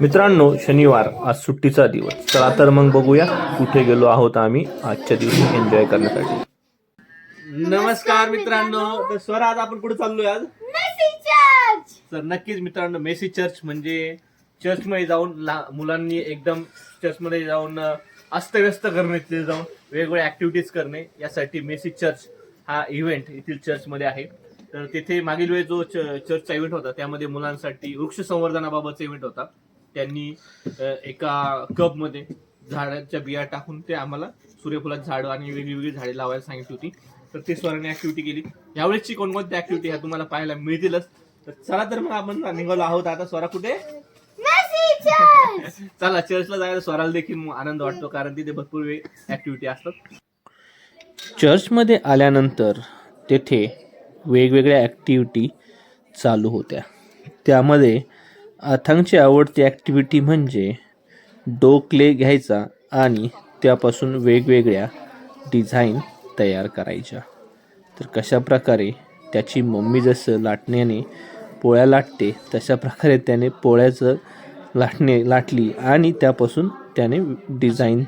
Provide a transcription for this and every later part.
मित्रांनो शनिवार आज सुट्टीचा दिवस. चला तर मग बघूया कुठे गेलो आहोत आम्ही आजच्या दिवशी एन्जॉय करण्यासाठी. नमस्कार मित्रांनो. तर स्वर आज आपण कुठे चाललोय आज? तर नक्कीच मित्रांनो मेसी चर्च म्हणजे चर्चमध्ये जाऊन मुलांनी एकदम चर्चमध्ये जाऊन अस्तव्यस्त करणे तिथे जाऊन वेगवेगळ्या ऍक्टिव्हिटीज करणे यासाठी मेसी चर्च हा इव्हेंट येथील चर्चमध्ये आहे. तर तिथे मागील वेळेस जो च- चर्चचा इव्हेंट होता त्यामध्ये मुलांसाठी वृक्ष संवर्धनाबाबतचा इव्हेंट होता. त्यांनी एका कपमध्ये झाडाच्या बिया टाकून ते आम्हाला सूर्यफुलाची झाडं आणि वेगळी झाडे लावायला सांगितली होती. तर ते स्वराने ऍक्टिव्हिटी केली. यावेळेसची कोणकोणत्या ऍक्टिव्हिटी ह्या तुम्हाला पाहायला मिळतीलच. तर चला तर मग आपण निघालो आहोत. आता स्वरा कुठे? चला चर्चला जायला स्वराला देखील आनंद वाटतो कारण तिथे भरपूर ऍक्टिव्हिटी असतात. चर्चमध्ये आल्यानंतर तेथे वेगवेगळ्या ॲक्टिव्हिटी चालू होत्या. त्यामध्ये अथांगची आवडती ॲक्टिव्हिटी म्हणजे डोकले घ्यायचा आणि त्यापासून वेगवेगळ्या डिझाईन तयार करायच्या. तर कशा प्रकारे त्याची मम्मी जसं लाटण्याने पोळ्या लाटते तशा प्रकारे त्याने पोळ्याचं लाटणे लाटली आणि त्यापासून त्याने डिझाईन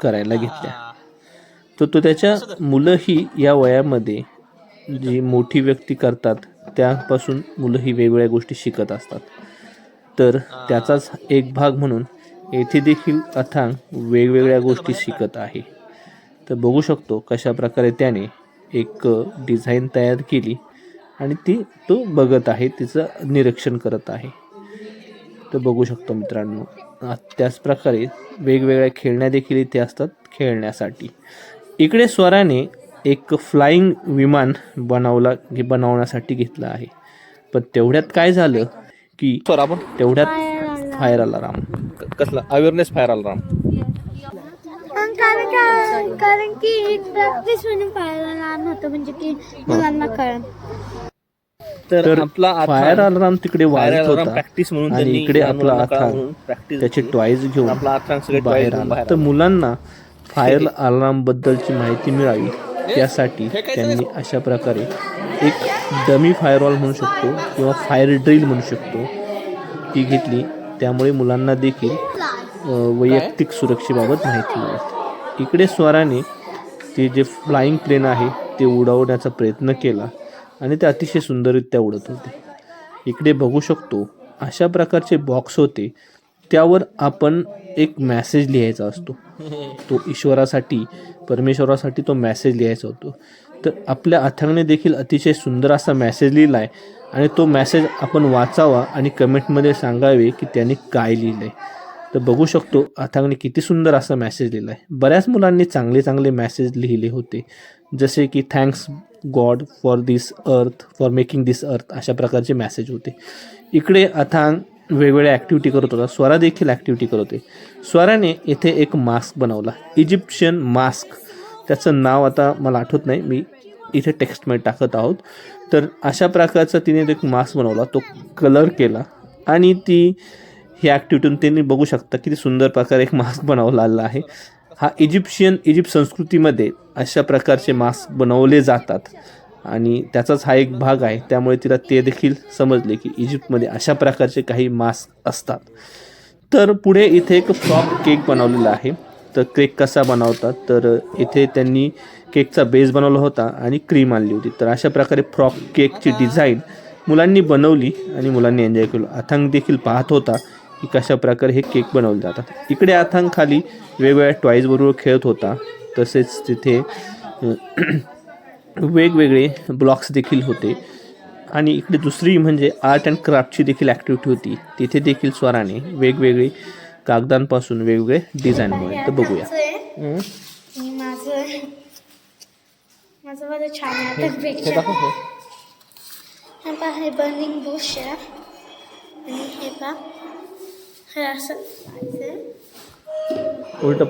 करायला घेतल्या. तर तो त्याच्या मुलंही या वयामध्ये जी मोठी व्यक्ती करतात त्यापासून मुलंही वेगवेगळ्या गोष्टी शिकत असतात. तर त्याचाच एक भाग म्हणून येथे देखील अथांग वेगवेगळ्या गोष्टी शिकत आहे. तर बघू शकतो कशा प्रकारे त्याने एक डिझाईन तयार केली आणि ती तो बघत आहे तिचं निरीक्षण करत आहे. तर बघू शकतो मित्रांनो त्याच प्रकारे वेगवेगळ्या खेळण्या देखील इथे असतात खेळण्यासाठी. इकडे स्वराने एक फ्लाइंग विमान बनवला बनवण्यासाठी घेतलं आहे. पण तेवढ्यात काय झालं? की स्वर आपण तेवढ्यात फायर अलाराम कसला? अवेअरनेस फायर अलाराम कारण का कारण की एक प्रॅक्टिस म्हणून पाहायला लहान होतं म्हणजे की मुलांना कळण तर आपला फायर अलाराम तिकडे वाजत होता. प्रॅक्टिस म्हणून आणि त्यांनी इकडे आपला अथांग practice त्याचे. टॉईज घेऊन आपला अथांग सगळे बाहेर आला. बाहेर तर मुलांना फायर अलार्म बद्दलची माहिती मिळावी त्यासाठी त्यांनी अशा प्रकारे एक डमी फायरवॉल म्हणू शकतो किंवा फायर ड्रिल म्हणू शकतो ती घेतली. त्यामुळे मुलांना देखील वैयक्तिक सुरक्षेबाबत माहिती मिळते. इकडे स्वराने ते जे फ्लाइंग प्लेन आहे ते उडवण्याचा प्रयत्न केला आणि ते अतिशय सुंदररित्या उडत होते. इकडे बघू शकतो अशा प्रकारचे बॉक्स होते त्यावर आपण एक मॅसेज लिहायचा असतो. तो ईश्वरासाठी परमेश्वरासाठी तो मॅसेज लिहायचा होतो. तर आपल्या अथांगने देखील अतिशय सुंदर असा मॅसेज लिहिला आहे. आणि तो मॅसेज आपण वाचावा आणि कमेंटमध्ये सांगावे की त्याने काय लिहिलं आहे तर बघू शकतो अथांगने किती सुंदर असा मॅसेज लिहिला आहे. बऱ्याच मुलांनी चांगले चांगले मॅसेज लिहिले होते. जसे की thanks God for this earth for making this earth अशा प्रकारचे मॅसेज होते. इकडे अथांग वेगवेगळ्या ॲक्टिव्हिटी करत होता. स्वरा देखील ॲक्टिव्हिटी करत होते. स्वराने येथे एक मास्क बनवला. इजिप्शियन मास्क त्याचं नाव आता मला आठवत नाही. मी इथे टेक्स्टमध्ये टाकत आहोत. तर अशा प्रकारचा तिने एक मास्क बनवला. तो कलर केला. आणि ती ही ॲक्टिव्हिटीतून त्यांनी बघू शकता किती सुंदर प्रकारे एक मास्क बनवलेला आहे. हा इजिप्शियन इजिप्त संस्कृतीमध्ये अशा प्रकारचे मास्क बनवले जातात. आणि त्याचाच हा एक भाग आहे. त्यामुळे तिला ते देखील समजले की इजिप्तमध्ये अशा प्रकारचे काही मास्क असतात. तर पुढे इथे एक फ्रॉक केक बनवलेला आहे. तर केक कसा बनवतात? तर इथे त्यांनी केकचा बेस बनवला होता आणि क्रीम आणली होती. तर अशा प्रकारे फ्रॉक केकची डिझाईन मुलांनी बनवली आणि मुलांनी एन्जॉय केलं. अथांग देखील पाहत होता की कशा प्रकारे हे केक बनवले जातात. इकडे अथांग खाली वेगवेगळ्या टॉईजबरोबर खेळत होता. तसेच तिथे वेगवेगळे ब्लॉक्स देखील होते. आणि इकडे दुसरी म्हणजे आर्ट अँड क्राफ्टची देखील ॲक्टिव्हिटी होती. तिथे देखील स्वराने वेगवेगळे कागदांपासून वेगवेगळे डिझाईन तर बघूया. हम्म. माझं माझं माझं छान आहे. आता picture. हे. पहा हे बर्निंग बुश आहे. आणि हे पहा हे असं लावायचं. उलट.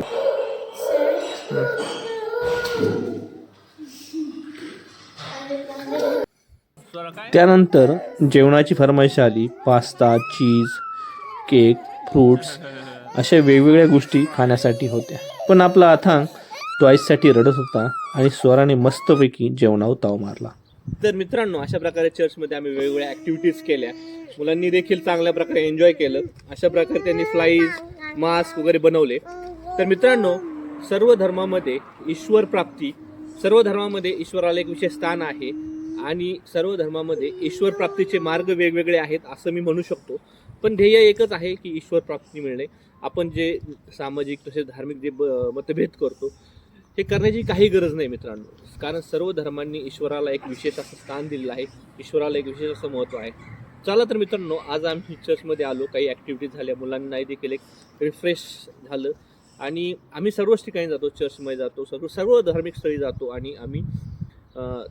त्यानंतर जेवणाची फरमाईश आली. पास्ता चीज केक फ्रूट्स अशा वेगवेगळ्या गोष्टी खाण्यासाठी होत्या. पण आपला अथांग टॉईससाठी रडत होता आणि स्वराने मस्तपैकी जेवणावर ताव मारला. तर मित्रांनो अशा प्रकारे चर्चमध्ये आम्ही वेगवेगळ्या ॲक्टिव्हिटीज केल्या. मुलांनी देखील चांगल्या प्रकारे एन्जॉय केलं. अशा प्रकारे त्यांनी फ्लाईज मास्क वगैरे बनवले. तर मित्रांनो सर्व धर्मामध्ये ईश्वर प्राप्ती सर्व धर्मामध्ये ईश्वराला एक विशेष स्थान आहे. आणि सर्व धर्मामध्ये ईश्वर प्राप्तीचे मार्ग वेगवेगळे आहेत असं मी म्हणू शकतो. पण ध्येय एकच आहे की ईश्वर प्राप्ती मिळणे. आपण जे सामाजिक तसेच धार्मिक जे ब- मतभेद करतो हे करण्याची काही गरज नाही मित्रांनो. कारण सर्व धर्मांनी ईश्वराला एक विशेष असं स्थान दिलेलं आहे. ईश्वराला एक विशेष असं महत्त्व आहे. चला तर मित्रांनो आज आम्ही चर्चमध्ये आलो. काही ॲक्टिव्हिटीज झाल्या मुलांनाही देखील एक रिफ्रेश झालं. आणि आम्ही सर्वच ठिकाणी जातो चर्चमध्ये जातो सर्व सर्व धार्मिक स्थळी जातो आणि आम्ही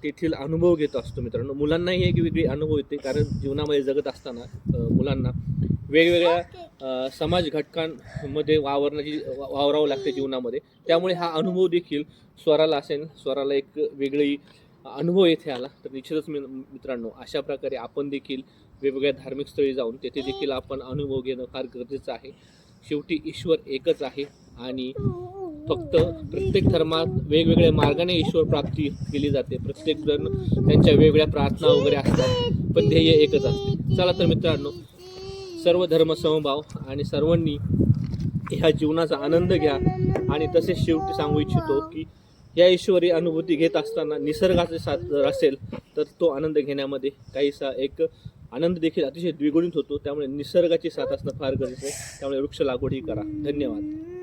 तेथील अनुभव घेत असतो मित्रांनो. मुलांनाही एक वेगळी अनुभव येते. कारण जीवनामध्ये जगत असताना मुलांना वेगवेगळ्या समाज घटकांमध्ये वावरण्याची वा- वावरावं लागते जीवनामध्ये. त्यामुळे हा अनुभव देखील स्वराला असेल स्वराला एक वेगळी अनुभव येथे आला. तर निश्चितच मी मित्रांनो अशा प्रकारे आपण देखील वेगवेगळ्या धार्मिक स्थळी जाऊन तेथे देखील आपण अनुभव घेणं फार गरजेचं आहे. शेवटी ईश्वर एकच आहे आणि फक्त प्रत्येक धर्मात वेगवेगळ्या मार्गाने ईश्वर प्राप्ती केली जाते. प्रत्येक जण त्यांच्या वेगवेगळ्या प्रार्थना वगैरे असतात पण ध्येय एकच असते. चला तर मित्रांनो सर्व धर्म समभाव आणि सर्वांनी ह्या जीवनाचा आनंद घ्या. आणि तसेच शेवटी सांगू इच्छितो की या ईश्वरी अनुभूती घेत असताना निसर्गाचे साथ जर असेल तर तो आनंद घेण्यामध्ये काहीसा एक आनंद देखील अतिशय द्विगुणित होतो. त्यामुळे निसर्गाची साथ असणं फार गरजेचं आहे. त्यामुळे वृक्ष लागवडही करा. धन्यवाद.